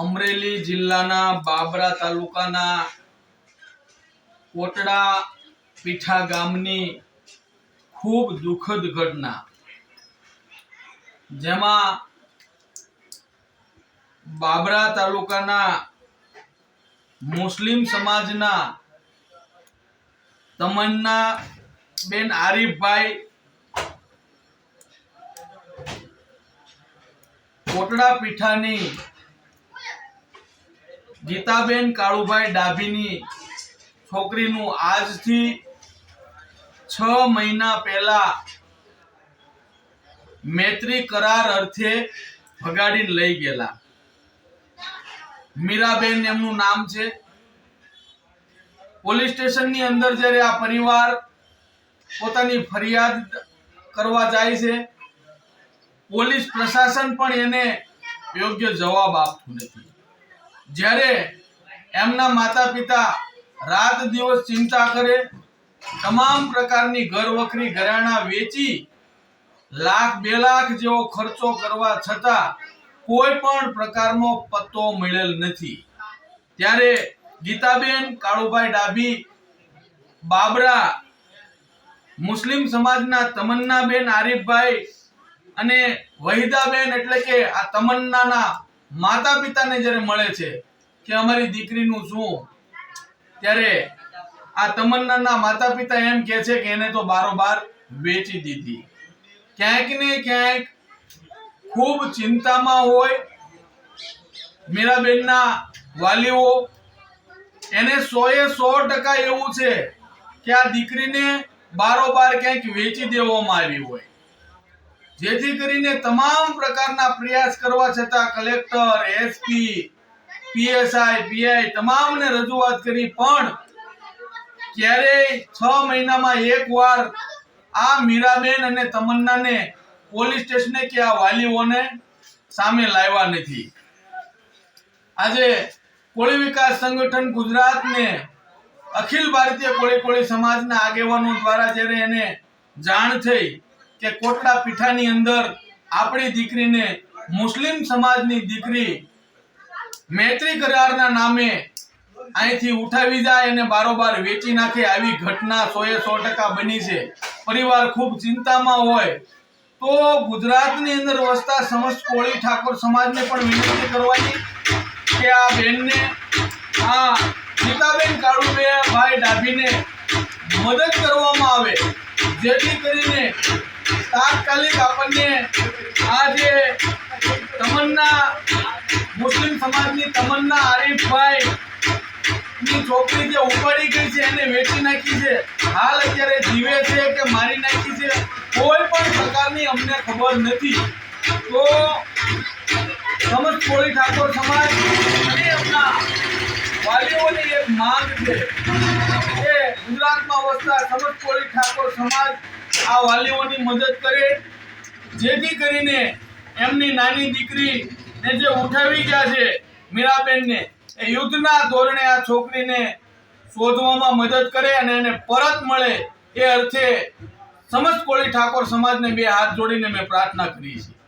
અમરેલી જિલ્લાના બાબરા તાલુકાના કોટડા પીઠા ગામની ખૂબ દુઃખદ ઘટના. જેમાં બાબરા તાલુકાના મુસ્લિમ સમાજના તમન્ના બેન આરીફભાઈ કોટડા પીઠાની ગીતાબેન કાળુભાઈ ડાભીની છોકરીનું આજથી છ મહિના પહેલા મૈત્રી કરાર અર્થે ભગાડીને લઈ ગયેલા. મીરાબેન એમનું નામ છે. પોલીસ સ્ટેશનની અંદર જ્યારે આ પરિવાર પોતાની ફરિયાદ કરવા જાય છે, પોલીસ પ્રશાસન પણ એને યોગ્ય જવાબ આપતું નથી. જ્યારે એમના માતા પિતા રાત દિવસ ચિંતા કરે, તમામ પ્રકારની ઘર વખરી ઘરાણા વેચી, લાખ બે લાખ જેવો ખર્ચો કરવા છતાં કોઈ પણ પ્રકારનો પત્તો મળેલ નથી. ત્યારે ગીતાબેન, કાળુભાઈ ડાભી, બાબરા, મુસ્લિમ સમાજના તમન્નાબેન આરીફભાઈ અને વહીદાબેન એટલે કે આ તમન્નાના માતા પિતાને જ્યારે મળે છે કે અમારી દીકરીનું શું? ત્યારે આ તમન્નાના માતા પિતા એમ કહે છે કે એને તો બારોબાર વેચી દીધી. ક્યાંક ને ક્યાંક ખૂબ ચિંતામાં હોય. મીરાબેનના વાલીઓ એને સોએ સો ટકા એવું છે કે આ દીકરીને બારોબાર ક્યાંક વેચી દેવામાં આવી હોય. જેથી કરીને તમામ પ્રકારના પ્રયાસ કરવા છતાં કલેક્ટર, એસપી પીએસઆઈ પીઆઈ તમામને રજૂઆત કરી, પણ ક્યારેય છ મહિનામાં એક વાર આ મીરાબેન અને તમન્નાને પોલીસ સ્ટેશને કે આ વાલીઓને સામે લાવ્યા નથી. આજે કોળી વિકાસ સંગઠન ગુજરાતને અખિલ ભારતીય કોળી કોળી સમાજના આગેવાનો દ્વારા જ્યારે એને જાણ થઈ કે કોટડા પીઠાની અંદર આપણી દીકરીને મુસ્લિમ સમાજની દીકરી મૈત્રી કરારના નામે અહીંથી ઉઠાવી જાય અને બારોબાર વેચી નાખે આવી ઘટના સોએ સો ટકા બની છે. પરિવાર ખૂબ ચિંતામાં હોય તો ગુજરાતની અંદર વસતા સમસ્ત કોળી ઠાકોર સમાજને પણ વિનંતી કરવાની કે આ બેનને, આ ગીતાબેન ભાઈ ડાભીને મદદ કરવામાં આવે, જેથી કરીને તાત્કાલિક આપણને આ જે તમન્ના મુસ્લિમ સમાજની તમન્ના આરીફભાઈ ની છોકરી જે ઉપાડી ગઈ છે, એને વેચી નાખી છે. હાલ અત્યારે જીવે છે કે મારી નાખી છે, કોઈ પણ પ્રકારની અમને ખબર નથી. તો સમજ કોળી ઠાકોર સમાજ અને એમના વાલીઓની એક માંગ છે કે ગુજરાતમાં વસતા સમજ કોળી ઠાકોર સમાજ આ વાલીઓની મદદ કરે. જેથી કરીને એમની નાની દીકરી ને જે ઉઠાવી ગયા છે મીરાબેનને, એ યુદ્ધના ધોરણે આ છોકરીને શોધવામાં મદદ કરે અને એને પરત મળે એ અર્થે સમસ્ત કોળી ઠાકોર સમાજને બે હાથ જોડીને મેં પ્રાર્થના કરી છે.